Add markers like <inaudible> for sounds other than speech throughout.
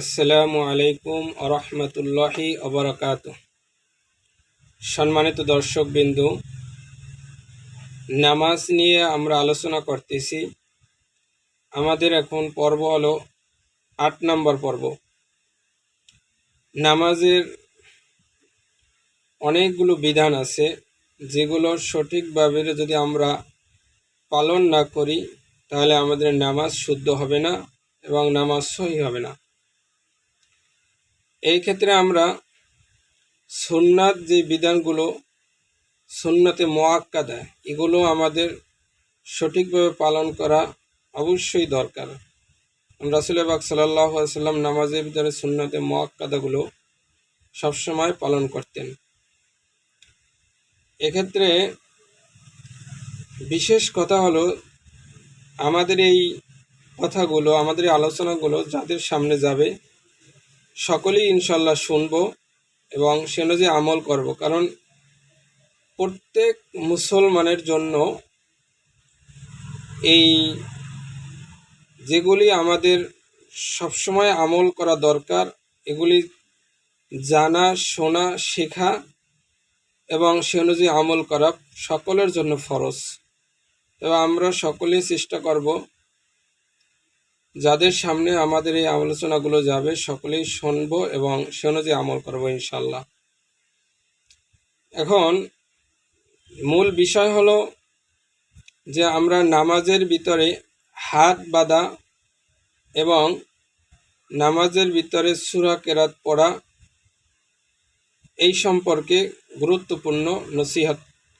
আসসালামু আলাইকুম আরহামতুল্লাহি অবরাকাত সম্মানিত দর্শকবিন্দু, নামাজ নিয়ে আমরা আলোচনা করতেছি। আমাদের এখন পর্ব হলো আট নম্বর পর্ব। নামাজের অনেকগুলো বিধান আছে, যেগুলো সঠিকভাবে যদি আমরা পালন না করি, তাহলে আমাদের নামাজ শুদ্ধ হবে না এবং নামাজ সহি হবে না। এই ক্ষেত্রে আমরা সুন্নাত যে বিধানগুলো সুন্নাতে দেয় এগুলো আমাদের সঠিকভাবে পালন করা অবশ্যই দরকার। রাসুল বাক সাল্লাহ সাল্লাম নামাজের ভিতরে সুন্নাতে মোয়াক্কাদাগুলো সবসময় পালন করতেন। এক্ষেত্রে বিশেষ কথা হলো, আমাদের এই কথাগুলো, আমাদের আলোচনাগুলো যাদের সামনে যাবে সকলেই ইনশাল্লাহ শুনব এবং সে অনুযায়ী আমল করব। কারণ প্রত্যেক মুসলমানের জন্য এই যেগুলি আমাদের সবসময় আমল করা দরকার, এগুলি জানা, শোনা, শেখা এবং সে অনুযায়ী আমল করা সকলের জন্য ফরজ। তবে আমরা সকলেই চেষ্টা করব যাদের সামনে আমাদের এই আলোচনাগুলো যাবে, সকলেই শুনব এবং সে অনুযায়ী আমল করব ইনশাল্লাহ এখন মূল বিষয় হলো যে আমরা নামাজের ভিতরে হাত বাঁধা এবং নামাজের ভিতরে সুরা কেরাত পড়া, এই সম্পর্কে গুরুত্বপূর্ণ নসিহাত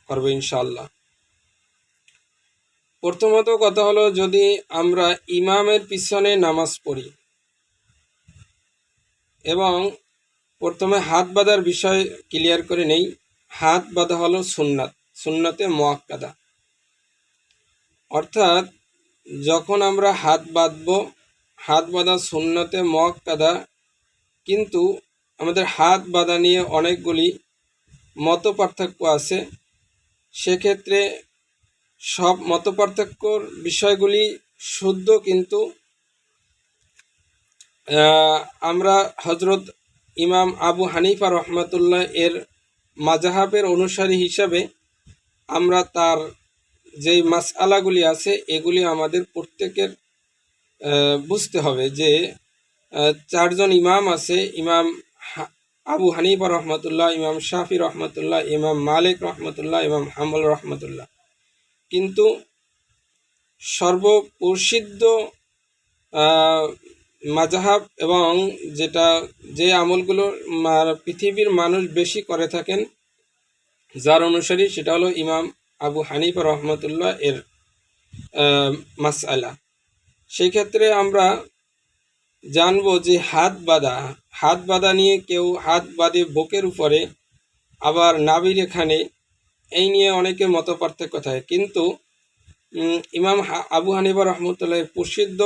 করব ইনশাল্লাহ প্রথমত কথা হলো যদি আমরা ইমামের পিছনে নামাজ পড়ি এবং প্রথমে হাত বাঁধার বিষয় ক্লিয়ার করে নেই। হাত বাঁধা হলো সুন্নাত, সুন্নাতে মোয়াক্কাদা। অর্থাৎ যখন আমরা হাত বাঁধব, হাত বাঁধা সুন্নতে মোয়াক্কাদা, কিন্তু আমাদের হাত বাঁধা নিয়ে অনেকগুলি মত পার্থক্য আছে, সেক্ষেত্রে সব মতপার্থক্যর বিষয়গুলি শুদ্ধ কিন্তু আমরা হজরত ইমাম আবু হানিফা রহমতুল্লাহ এর মাজাহাবের অনুসারী হিসাবে আমরা তার যেই মাসআলাগুলি আছে, এগুলি আমাদের প্রত্যেকের বুঝতে হবে যে চারজন ইমাম আছে, ইমাম আবু হানিফা রহমতুল্লাহ, ইমাম শাফি রহমতুল্লাহ, ইমাম মালিক রহমতুল্লাহ, ইমাম হামল রহমতুল্লাহ। কিন্তু সর্বপ্রসিদ্ধ মাজাহাব এবং যেটা যে আমলগুলো পৃথিবীর মানুষ বেশি করে থাকেন, যার অনুসারী সেটা হলো ইমাম আবু হানিফ রহমতুল্লাহ এর মাসআলা। সেই ক্ষেত্রে আমরা জানব যে হাত বাঁধা হাত বাঁধা নিয়ে কেউ হাত বাঁধে বুকের উপরে, আবার নাবির এখানে এই নিয়ে অনেকে মত পার্থক্য থাকে। কিন্তু ইমাম আবু হানিবা রহমতুল্লাহ প্রসিদ্ধ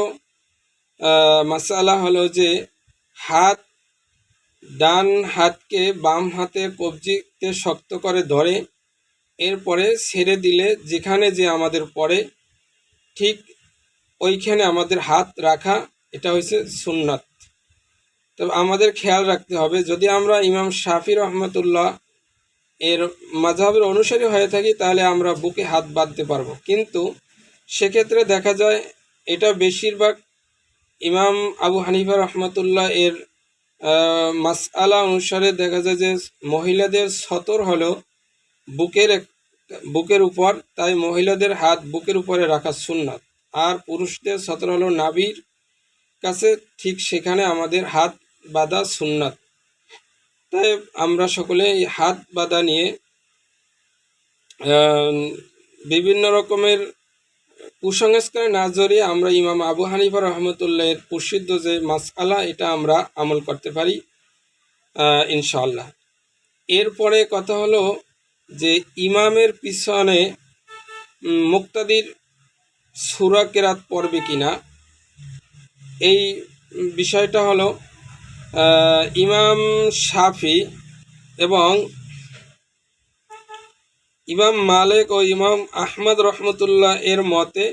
মাসালা হলো যে, হাত, ডান হাতকে বাম হাতে কবজিতে শক্ত করে ধরে, এরপরে ছেড়ে দিলে যেখানে যে আমাদের পড়ে, ঠিক ওইখানে আমাদের হাত রাখা, এটা হচ্ছে সুন্নাত। তবে আমাদের খেয়াল রাখতে হবে, যদি আমরা ইমাম শাফি রহমতুল্লাহ এর মাঝহাবের অনুসারী হয়ে থাকি, তাহলে আমরা বুকে হাত বাঁধতে পারব। কিন্তু সেক্ষেত্রে দেখা যায়, এটা বেশিরভাগ ইমাম আবু হানিফা রহমতুল্লাহ এর মাসআলা অনুসারে দেখা যায় যে মহিলাদের সতর হলো বুকের বুকের উপর, তাই মহিলাদের হাত বুকের উপরে রাখা সুন্নাত। আর পুরুষদের সতর হলো নাবির কাছে, ঠিক সেখানে আমাদের হাত বাঁধা সুন্নাত। তাই আমরা সকলে হাত বাঁধা নিয়ে বিভিন্ন রকমের কুসংস্কারে না জড়িয়ে আমরা ইমাম আবু হানিফা রহমতুল্লাহের প্রসিদ্ধ যে মাসআলা, এটা আমরা আমল করতে পারি ইনশাল্লাহ এরপরে কথা হলো যে ইমামের পিছনে মুক্তাদির সুরা কেরাত পড়বে কিনা, এই বিষয়টা হলো ইমাম শাফি এবং ইমাম মালিক ও ইমাম আহমদ রহমতুল্লাহ এর মতে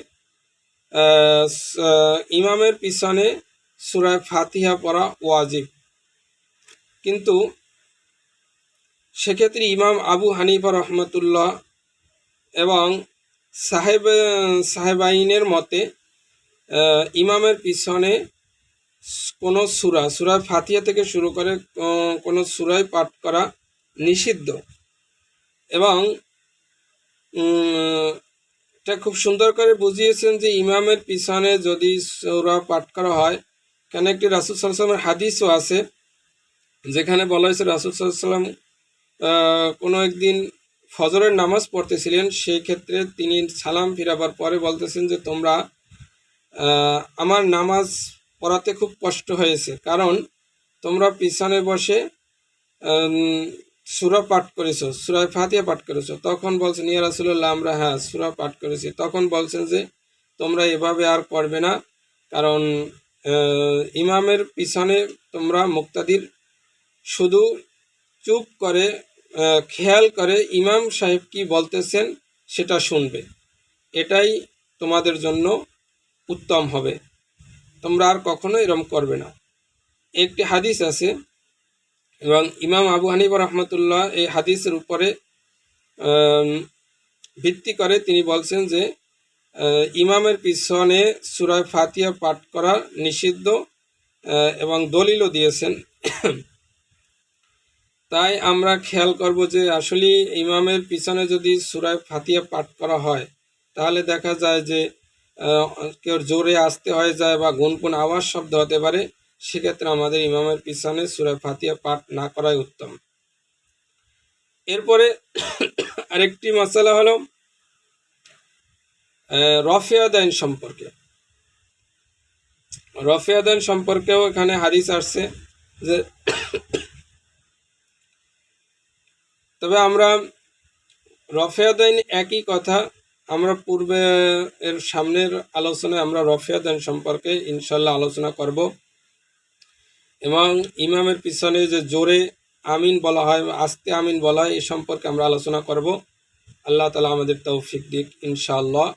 ইমামের পিছনে সুরায় ফাতিহা পড়া ওয়াজিব। কিন্তু সেক্ষেত্রে ইমাম আবু হানিফা রহমতুল্লাহ এবং সাহেব, সাহেবাইনের মতে ইমামের পিছনে কোনো সুরা সুরা ফাতিয়া থেকে শুরু করে কোনো সুরায় পাঠ করা নিষিদ্ধ। এবং এটা খুব সুন্দর করে বুঝিয়েছেন যে ইমামের পিছনে যদি সুরা পাঠ করা হয়, কেন একটি রাসুল সাল্লামের হাদিসও আছে, যেখানে বলা হয়েছে রাসুল সাল্লাম কোনো একদিন ফজরের নামাজ পড়তেছিলেন, সেই ক্ষেত্রে তিনি সালাম ফিরাবার পরে বলতেছেন যে তোমরা আমার নামাজ পড়াতে খুব কষ্ট হয়েছে। কারণ তোমরা পিছনে বসে সুরা পাঠ করেছ সুরায় ফাতিয়া পাঠ করেছ, তখন বলছেন, ইয়া রাসুল্লাহ আমরা হ্যাঁ সুরা পাঠ করেছি। তখন বলছেন যে, তোমরা এভাবে আর করবে না। কারণ ইমামের পিছনে তোমরা মুক্তাদির শুধু চুপ করে খেয়াল করে ইমাম সাহেব কি বলতেছেন সেটা শুনবে। এটাই তোমাদের জন্য উত্তম হবে। তোমরা আর কখনো এরম করবে না। একটি হাদিস আছে এবং ইমাম আবু হানিফা রহমতুল্লাহ এই হাদিসের উপরে ভিত্তি করে তিনি বলছেন যে ইমামের পিছনে সুরায় ফাতিয়া পাঠ করা নিষিদ্ধ এবং দলিলও দিয়েছেন। তাই আমরা খেয়াল করব যে আসলে ইমামের পিছনে যদি সুরায় ফাতিয়া পাঠ করা হয়, তাহলে দেখা যায় যে কেউ জোরে আসতে হয়ে যায় বা গুনগুন আওয়াজ শব্দ হতে পারে, সেক্ষেত্রে আমাদের ইমামের পিছনে সুরায় ফাতিয়া পাঠ না করাই উত্তম। এরপরে <coughs> আরেকটি মশলা হলো রফিয়াদাইন সম্পর্কে। রফিয়াদাইন সম্পর্কেও এখানে হাদিস আসছে যে, <coughs> তবে আমরা রফিয়াদাইন একই কথা আমরা পূর্বে এর সামনের আলোচনায় আমরা রফিয়াদাইন সম্পর্কে ইনশাল্লাহ আলোচনা করব। এবং ইমামের পিছনে যে জোরে আমিন বলা হয়, আস্তে আমিন বলা হয়, এ সম্পর্কে আমরা আলোচনা করব। আল্লাহ তালা আমাদের তৌফিক দিক ইনশাআল্লাহ।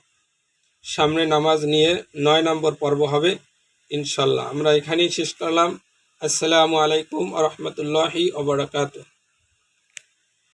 সামনে নামাজ নিয়ে নয় নম্বর পর্ব হবে ইনশাল্লাহ আমরা এখানেই শেষ করলাম। আসসালামু আলাইকুম রহমতুল্লাহি ওবরাকাতুহ